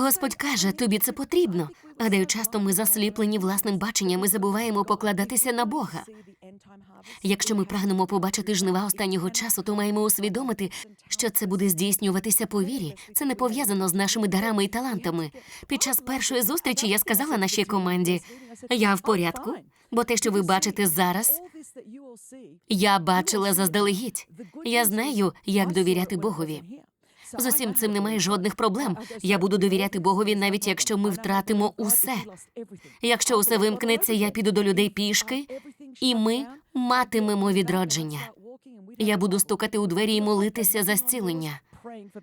Господь каже, тобі це потрібно. Гадаю, часто ми засліплені власним баченням і забуваємо покладатися на Бога. Якщо ми прагнемо побачити жнива останнього часу, то маємо усвідомити, що це буде здійснюватися по вірі. Це не пов'язано з нашими дарами і талантами. Під час першої зустрічі я сказала нашій команді: я в порядку, бо те, що ви бачите зараз, я бачила заздалегідь. Я знаю, як довіряти Богові. З усім цим немає жодних проблем. Я буду довіряти Богові, навіть якщо ми втратимо усе. Якщо усе вимкнеться, я піду до людей пішки, і ми матимемо відродження. Я буду стукати у двері і молитися за зцілення.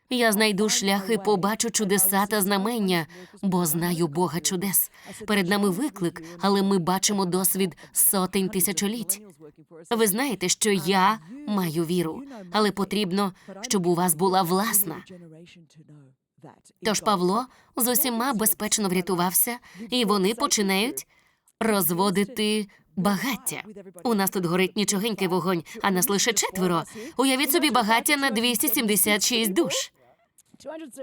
Я знайду шлях побачу чудеса та знамення, бо знаю Бога чудес. Перед нами виклик, але ми бачимо досвід сотень тисячоліть. Ви знаєте, що я маю віру, але потрібно, щоб у вас була власна. Тож Павло з усіма безпечно врятувався, і вони починають розводити багаття. У нас тут горить нічогенький вогонь, а нас лише четверо. Уявіть собі багаття на 276 душ.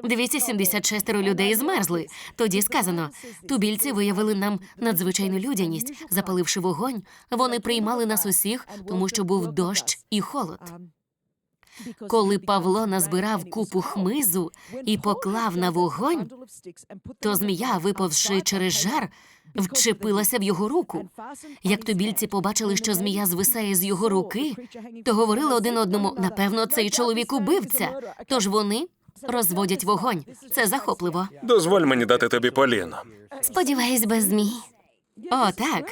276 людей змерзли. Тоді сказано, тубільці виявили нам надзвичайну людяність. Запаливши вогонь, вони приймали нас усіх, тому що був дощ і холод. Коли Павло назбирав купу хмизу і поклав на вогонь, то змія, виповзши через жар, вчепилася в його руку. Як тубільці побачили, що змія звисає з його руки, то говорили один одному: напевно, цей чоловік убивця. Тож вони розводять вогонь. Це захопливо. Дозволь мені дати тобі поліно. Сподіваюсь, без змій. О, так.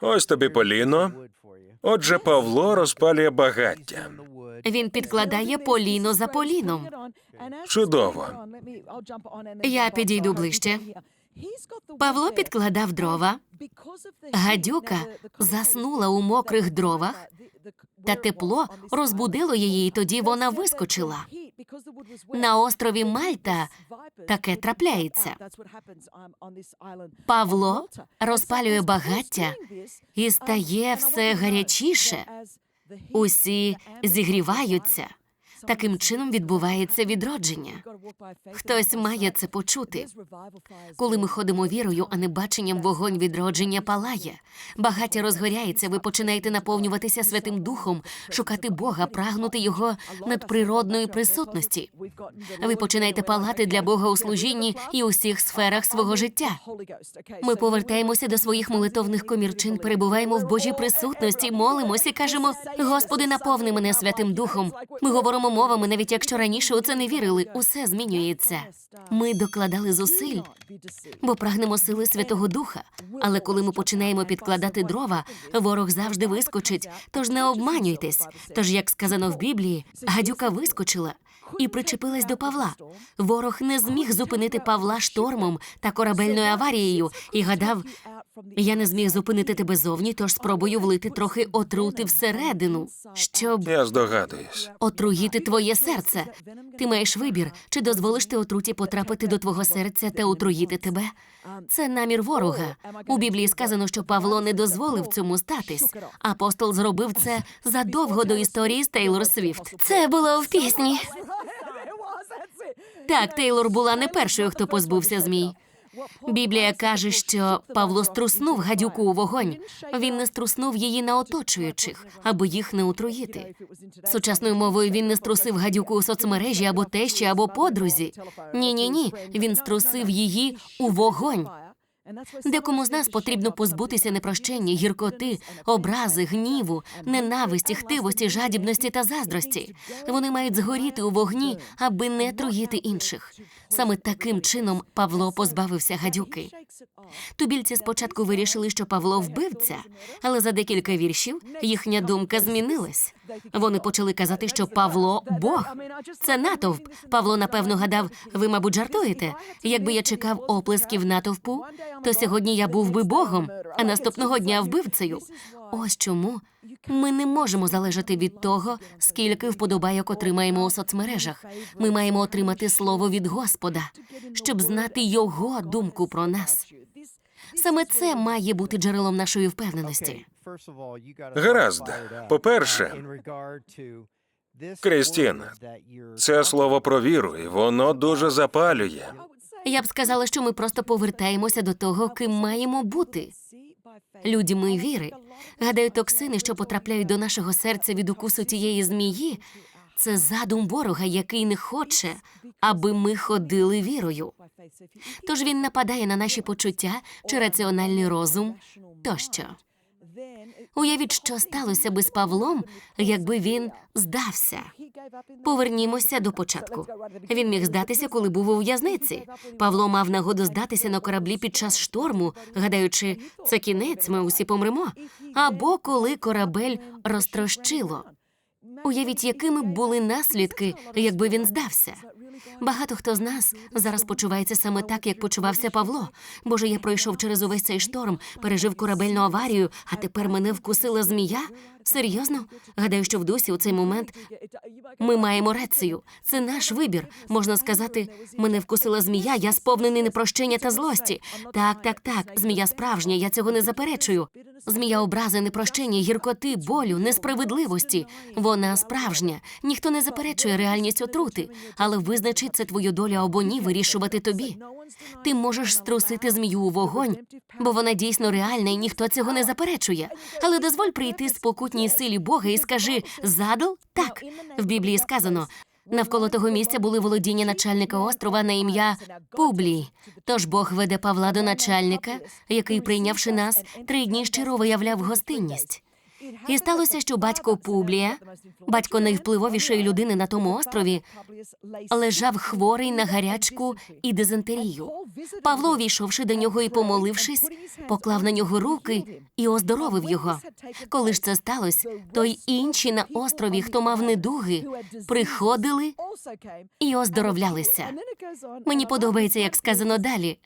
Ось тобі поліно. Отже, Павло розпалює багаття. Він підкладає поліно за поліном. Чудово. Я підійду ближче. Павло підкладав дрова. Гадюка заснула у мокрих дровах, та тепло розбудило її, і тоді вона вискочила. На острові Мальта таке трапляється. Павло розпалює багаття і стає все гарячіше. Усі зігріваються. Таким чином відбувається відродження. Хтось має це почути. Коли ми ходимо вірою, а не баченням, вогонь відродження палає. Багаття розгоряється, ви починаєте наповнюватися Святим Духом, шукати Бога, прагнути його надприродної присутності. Ви починаєте палати для Бога у служінні і усіх сферах свого життя. Ми повертаємося до своїх молитовних комірчин, перебуваємо в Божій присутності, молимося кажемо: Господи, наповни мене Святим Духом. Ми говоримо мовами, навіть якщо раніше у це не вірили. Усе змінюється. Ми докладали зусиль, бо прагнемо сили Святого Духа. Але коли ми починаємо підкладати дрова, ворог завжди вискочить. Тож не обманюйтесь. Тож, як сказано в Біблії, гадюка вискочила. І причепилась до Павла. Ворог не зміг зупинити Павла штормом та корабельною аварією і гадав, я не зміг зупинити тебе зовні, тож спробую влити трохи отрути всередину, щоб Я здогадуюсь. отруїти твоє серце. Ти маєш вибір, чи дозволиш ти отруті потрапити до твого серця та отруїти тебе. Це намір ворога. У Біблії сказано, що Павло не дозволив цьому статись. Апостол зробив це задовго до історії з Тейлор Свіфт. Це було в пісні. Так, Тейлор була не першою, хто позбувся змій. Біблія каже, що Павло струснув гадюку у вогонь. Він не струснув її на оточуючих, аби їх не отруїти. Сучасною мовою він не струсив гадюку у соцмережі або тещі, або подрузі. Ні, ні, ні. Він струсив її у вогонь. Декому з нас потрібно позбутися непрощення, гіркоти, образи, гніву, ненависті, хтивості, жадібності та заздрості. Вони мають згоріти у вогні, аби не труїти інших. Саме таким чином Павло позбавився гадюки. Тубільці спочатку вирішили, що Павло вбивця, але за декілька віршів їхня думка змінилась. Вони почали казати, що Павло Бог. Це натовп. Павло, напевно, гадав, ви, мабуть, жартуєте. Якби я чекав оплесків натовпу, то сьогодні я був би Богом, а наступного дня вбивцею. Ось чому ми не можемо залежати від того, скільки вподобайок отримаємо у соцмережах. Ми маємо отримати слово від Господа, щоб знати його думку про нас. Саме це має бути джерелом нашої впевненості. Гаразд. По-перше, Крістін, це слово про віру, і воно дуже запалює. Я б сказала, що ми просто повертаємося до того, ким маємо бути. Людьми віри. Гадаю, токсини, що потрапляють до нашого серця від укусу тієї змії, це задум ворога, який не хоче, аби ми ходили вірою. Тож він нападає на наші почуття чи раціональний розум тощо. Уявіть, що сталося би з Павлом, якби він здався. Повернімося до початку. Він міг здатися, коли був у в'язниці. Павло мав нагоду здатися на кораблі під час шторму, гадаючи, це кінець, ми усі помремо. Або коли корабель розтрощило. Уявіть, якими були наслідки, якби він здався. Багато хто з нас зараз почувається саме так, як почувався Павло. Боже, я пройшов через увесь цей шторм, пережив корабельну аварію, а тепер мене вкусила змія. Серйозно? Гадаю, що в дусі у цей момент ми маємо рацію. Це наш вибір. Можна сказати, мене вкусила змія, я сповнений непрощення та злості. Так, так, так. Змія справжня, я цього не заперечую. Змія образи, непрощення, гіркоти, болю, несправедливості. Вона справжня. Ніхто не заперечує реальність отрути, але визначить це твою долю або ні, вирішувати тобі. Ти можеш струсити змію у вогонь, бо вона дійсно реальна, і ніхто цього не заперечує. Але дозволь прийти спокутній силі Бога і скажи задал Так. В Біблії сказано. Навколо того місця були володіння начальника острова на ім'я Публій. Тож Бог веде Павла до начальника, який, прийнявши нас, три дні щиро виявляв гостинність. І сталося, що батько Публія, батько найвпливовішої людини на тому острові, лежав хворий на гарячку і дизентерію. Павло, увійшовши до нього і помолившись, поклав на нього руки і оздоровив його. Коли ж це сталося, то й інші на острові, хто мав недуги, приходили і оздоровлялися. Мені подобається, як сказано далі.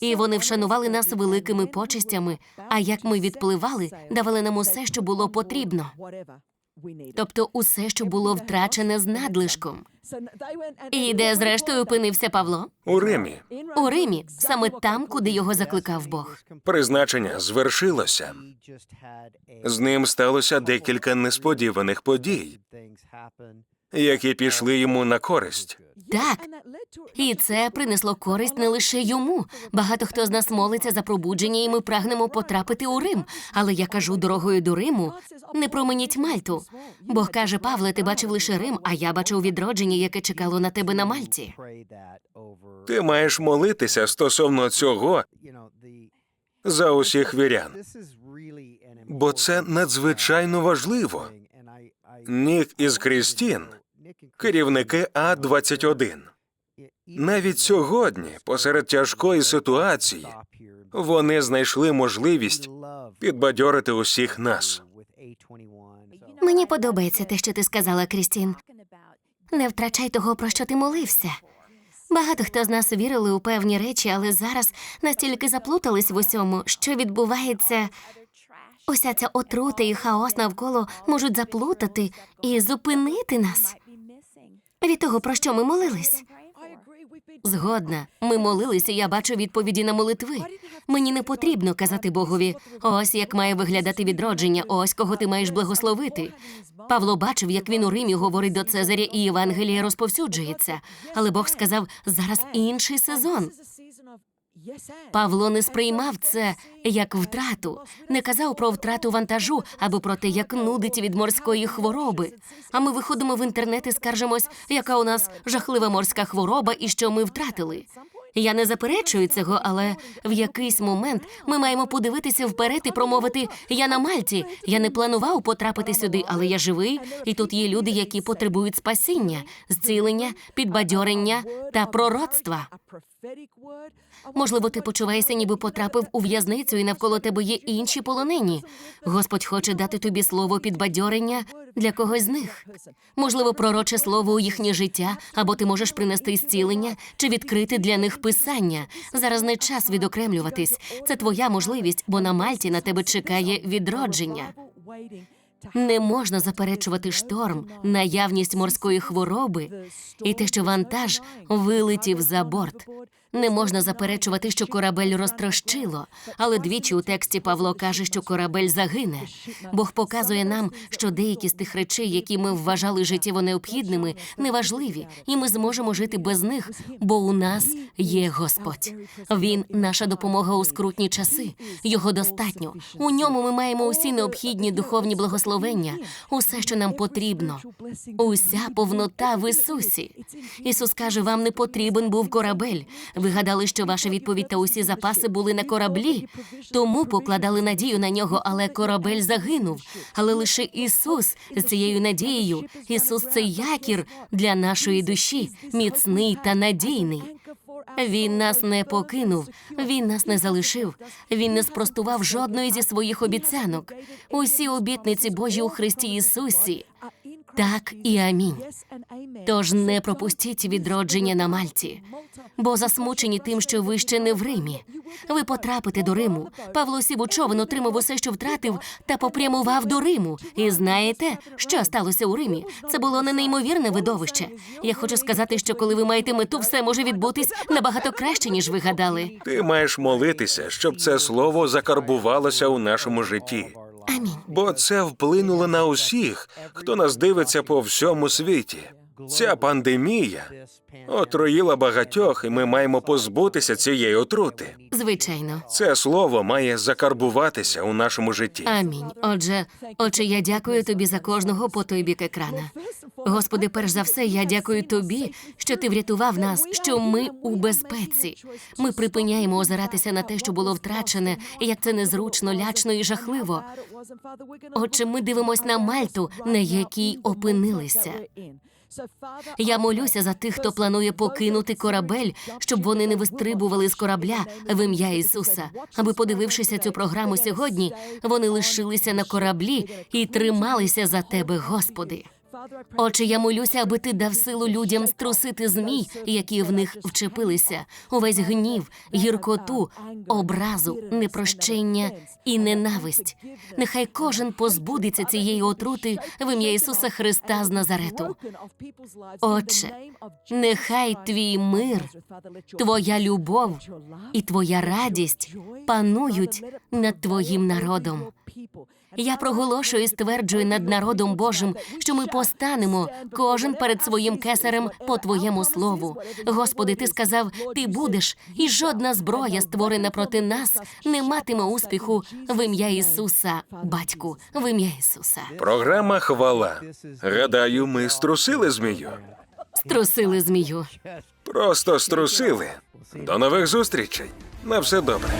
І вони вшанували нас великими почестями. А як ми відпливали, давали нам усе, що було потрібно. Тобто усе, що було втрачене з надлишком. І де, зрештою, опинився Павло? У Римі У Римі, саме там, куди його закликав Бог. призначення звершилося. З ним сталося декілька несподіваних подій, які пішли йому на користь. Так, і це принесло користь не лише йому. Багато хто з нас молиться за пробудження, і ми прагнемо потрапити у Рим. Але я кажу дорогою до Риму, не променіть Мальту. Бог каже, Павле, ти бачив лише Рим, а я бачив відродження, яке чекало на тебе на Мальті. Ти маєш молитися стосовно цього за усіх вірян, бо це надзвичайно важливо. Нік із Крістін, керівники А 21 Навіть сьогодні, посеред тяжкої ситуації, вони знайшли можливість підбадьорити усіх нас. Мені подобається те, що ти сказала, Крістін. Не втрачай того, про що ти молився. Багато хто з нас вірили у певні речі, але зараз настільки заплутались в усьому, що відбувається. Уся ця отрута і хаос навколо можуть заплутати і зупинити нас від того, про що ми молились. Згодна, ми молилися, я бачу відповіді на молитви. Мені не потрібно казати Богові, ось як має виглядати відродження, ось кого ти маєш благословити. Павло бачив, як він у Римі говорить до Цезаря, і Євангеліє розповсюджується. Але Бог сказав: зараз інший сезон. Павло не сприймав це як втрату, не казав про втрату вантажу або про те, як нудить від морської хвороби. А ми виходимо в інтернет і скаржимось, яка у нас жахлива морська хвороба і що ми втратили. Я не заперечую цього, але в якийсь момент ми маємо подивитися вперед і промовити Я на Мальті. Я не планував потрапити сюди, але я живий, і тут є люди, які потребують спасіння, зцілення, підбадьорення та пророцтва. Можливо, ти почуваєшся, ніби потрапив у в'язницю, і навколо тебе є інші полонені. Господь хоче дати тобі слово підбадьорення для когось з них. Можливо, пророче слово у їхнє життя, або ти можеш принести зцілення чи відкрити для них писання. Зараз не час відокремлюватись. Це твоя можливість, бо на Мальті на тебе чекає відродження. Не можна заперечувати шторм, наявність морської хвороби і те, що вантаж вилетів за борт. Не можна заперечувати, що корабель розтрощило, але двічі у тексті Павло каже, що корабель загине. Бог показує нам, що деякі з тих речей, які ми вважали життєво необхідними, неважливі, і ми зможемо жити без них, бо у нас є Господь. Він наша допомога у скрутні часи. Його достатньо. У ньому ми маємо усі необхідні духовні благословення, усе, що нам потрібно. Уся повнота в Ісусі. Ісус каже, вам не потрібен був корабель. Ви гадали, що ваша відповідь та усі запаси були на кораблі, тому покладали надію на нього, але корабель загинув. Але лише Ісус з цією надією, Ісус це якір для нашої душі, міцний та надійний. Він нас не покинув, він нас не залишив. Він не спростував жодної зі своїх обіцянок. Усі обітниці Божі у Христі Ісусі. Так і амінь. Тож не пропустіть відродження на Мальті, бо засмучені тим, що ви ще не в Римі. Ви потрапите до Риму. Павло човен, отримав усе, що втратив, та попрямував до Риму. І знаєте, що сталося у Римі? Це було не неймовірне видовище. Я хочу сказати, що коли ви маєте мету, все може відбутись набагато краще, ніж ви гадали. Ти маєш молитися, щоб це слово закарбувалося у нашому житті. Амінь. Бо це вплинуло на усіх, хто нас дивиться по всьому світі. Ця пандемія отруїла багатьох, і ми маємо позбутися цієї отрути. Звичайно. Це слово має закарбуватися у нашому житті. Амінь. Отже, отче, я дякую тобі за кожного по той бік екрана. Господи, перш за все, я дякую тобі, що ти врятував нас, що ми у безпеці. Ми припиняємо озиратися на те, що було втрачене, як це незручно, лячно і жахливо. Отже, ми дивимось на Мальту, на якій опинилися. Я молюся за тих, хто планує покинути корабель, щоб вони не вистрибували з корабля в ім'я Ісуса. Аби, подивившися цю програму сьогодні, вони лишилися на кораблі і трималися за тебе, Господи. Отче, я молюся, аби ти дав силу людям струсити змій, які в них вчепилися, увесь гнів, гіркоту, образу, непрощення і ненависть. Нехай кожен позбудеться цієї отрути в ім'я Ісуса Христа з Назарету. Отче, нехай твій мир, твоя любов і твоя радість панують над твоїм народом. Я проголошую і стверджую над народом Божим, що ми постанемо кожен перед своїм кесарем по твоєму слову. Господи, ти сказав, ти будеш, і жодна зброя, створена проти нас, не матиме успіху в ім'я Ісуса, батьку, в ім'я Ісуса. Програма Хвала. Гадаю, ми струсили змію. Струсили змію. Просто струсили. До нових зустрічей. На все добре.